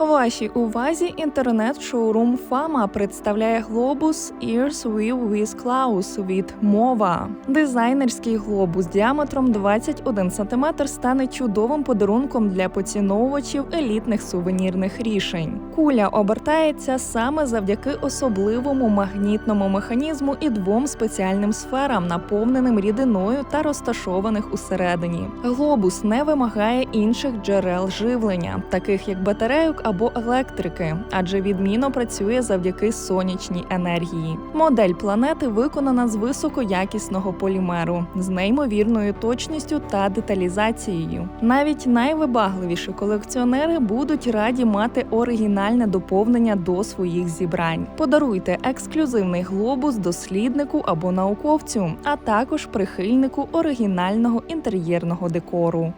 Вашій увазі інтернет-шоурум Фама представляє глобус Ears View with Klaus від Мова. Дизайнерський глобус діаметром 21 см стане чудовим подарунком для поціновувачів елітних сувенірних рішень. Куля обертається саме завдяки особливому магнітному механізму і двом спеціальним сферам, наповненим рідиною та розташованих усередині. Глобус не вимагає інших джерел живлення, таких як батарейок або електрики, адже відмінно працює завдяки сонячній енергії. Модель планети виконана з високоякісного полімеру з неймовірною точністю та деталізацією. Навіть найвибагливіші колекціонери будуть раді мати оригінальне доповнення до своїх зібрань. Подаруйте ексклюзивний глобус досліднику або науковцю, а також прихильнику оригінального інтер'єрного декору.